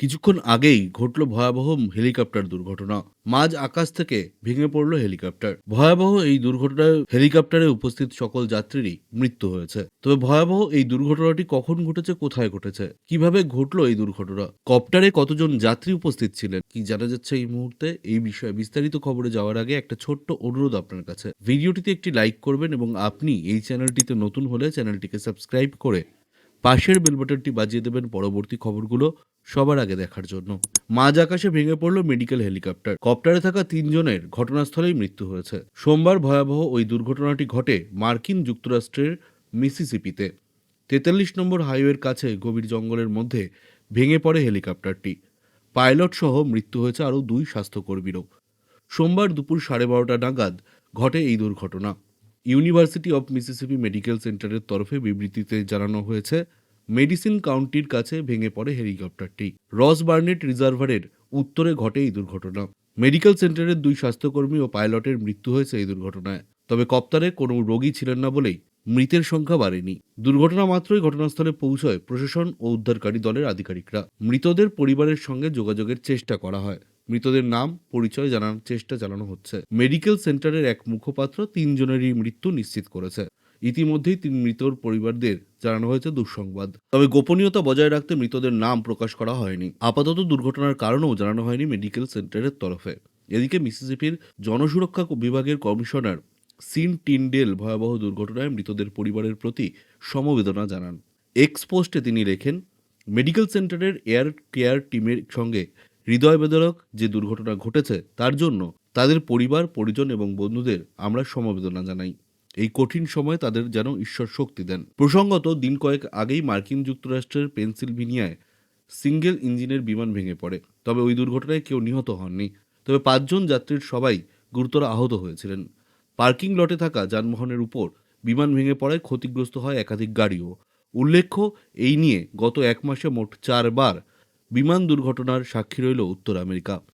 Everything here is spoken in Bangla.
কিছুক্ষণ আগেই ঘটল ভয়াবহ হেলিকপ্টার দুর্ঘটনা। মাঝ আকাশ থেকে ভেঙে পড়ল হেলিকপ্টার। ভয়াবহ এই দুর্ঘটনায় হেলিকপ্টারে উপস্থিত সকল যাত্রীরই মৃত্যু হয়েছে। তবে ভয়াবহ এই দুর্ঘটনাটি কখন ঘটেছে, কোথায় ঘটেছে, কীভাবে ঘটলো এই দুর্ঘটনা, কপ্টারে কতজন যাত্রী উপস্থিত ছিলেন, কি জানা যাচ্ছে এই মুহূর্তে? এই বিষয়ে বিস্তারিত খবরে যাওয়ার আগে একটা ছোট্ট অনুরোধ আপনার কাছে। ভিডিওটিতে একটি লাইক করবেন এবং আপনি এই চ্যানেলটিতে নতুন হলে চ্যানেলটিকে সাবস্ক্রাইব করে পাশের বেল বাটনটি বাজিয়ে দেবেন। পরবর্তী খবরগুলো সবার আগে দেখার জন্য। মাঝ আকাশে ভেঙে পড়ল মেডিকেল হেলিকপ্টার। কপ্টারে থাকা তিনজনের ঘটনাস্থলেই মৃত্যু হয়েছে। সোমবার ভয়াবহ ওই দুর্ঘটনাটি ঘটে মার্কিন যুক্তরাষ্ট্রের মিসিসিপিতে। তেতাল্লিশ নম্বর হাইওয়ের কাছে গভীর জঙ্গলের মধ্যে ভেঙে পড়ে হেলিকপ্টারটি। পাইলট সহ মৃত্যু হয়েছে আরও দুই স্বাস্থ্যকর্মীরও। সোমবার দুপুর সাড়ে বারোটা নাগাদ ঘটে এই দুর্ঘটনা। ইউনিভার্সিটি অব মিসিসিপি মেডিকেল সেন্টারের তরফে বিবৃতিতে জানানো হয়েছে মেডিসিন কাউন্টির কাছে ভেঙে পড়ে হেলিকপ্টারটি। রস বার্নেট রিজার্ভারের উত্তরে ঘটে এই দুর্ঘটনা। মেডিকেল সেন্টারের দুই স্বাস্থ্যকর্মী ও পাইলটের মৃত্যু হয়েছে এই দুর্ঘটনায়। তবে কপ্তারে কোনো রোগী ছিলেন না বলেই মৃতের সংখ্যা বাড়েনি। দুর্ঘটনা মাত্রই ঘটনাস্থলে পৌঁছয় প্রশাসন ও উদ্ধারকারী দলের আধিকারিকরা। মৃতদের পরিবারের সঙ্গে যোগাযোগের চেষ্টা করা হয়। মৃতদের নাম, পরিচয় জানানোর চেষ্টা চালানো হচ্ছে। মেডিকেল সেন্টারের এক মুখপাত্র তিনজনেরই মৃত্যু নিশ্চিত করেছে। ইতিমধ্যেই তিন মৃতর পরিবারদের জানানো হয়েছে দুঃসংবাদ। তবে গোপনীয়তা বজায় রাখতে মৃতদের নাম প্রকাশ করা হয়নি। আপাতত দুর্ঘটনার কারণও জানানো হয়নি মেডিকেল সেন্টারের তরফে। এদিকে মিসিসিপির জনসুরক্ষা বিভাগের কমিশনার সিন টিনডেল ভয়াবহ দুর্ঘটনায় মৃতদের পরিবারের প্রতি সমবেদনা জানান। এক্স পোস্টে তিনি লেখেন, মেডিকেল সেন্টারের এয়ার কেয়ার টিমের সঙ্গে হৃদয় বেদরক যে দুর্ঘটনা ঘটেছে তার জন্য তাদের পরিবার, পরিজন এবং বন্ধুদের আমরা সমবেদনা জানাই। এই কঠিন সময়ে তাদের যেন ঈশ্বর শক্তি দেন। প্রসঙ্গত, দিন কয়েক আগেই মার্কিন যুক্তরাষ্ট্রের পেনসিলভেনিয়ায় সিঙ্গেল ইঞ্জিনের বিমান ভেঙে পড়ে। তবে ওই দুর্ঘটনায় কেউ নিহত হননি। তবে পাঁচজন যাত্রীর সবাই গুরুতর আহত হয়েছিলেন। পার্কিং লটে থাকা যানবাহনের উপর বিমান ভেঙে পড়ায় ক্ষতিগ্রস্ত হয় একাধিক গাড়িও। উল্লেখ্য, এই নিয়ে গত এক মাসে মোট চারবার বিমান দুর্ঘটনার সাক্ষী রইল উত্তর আমেরিকা।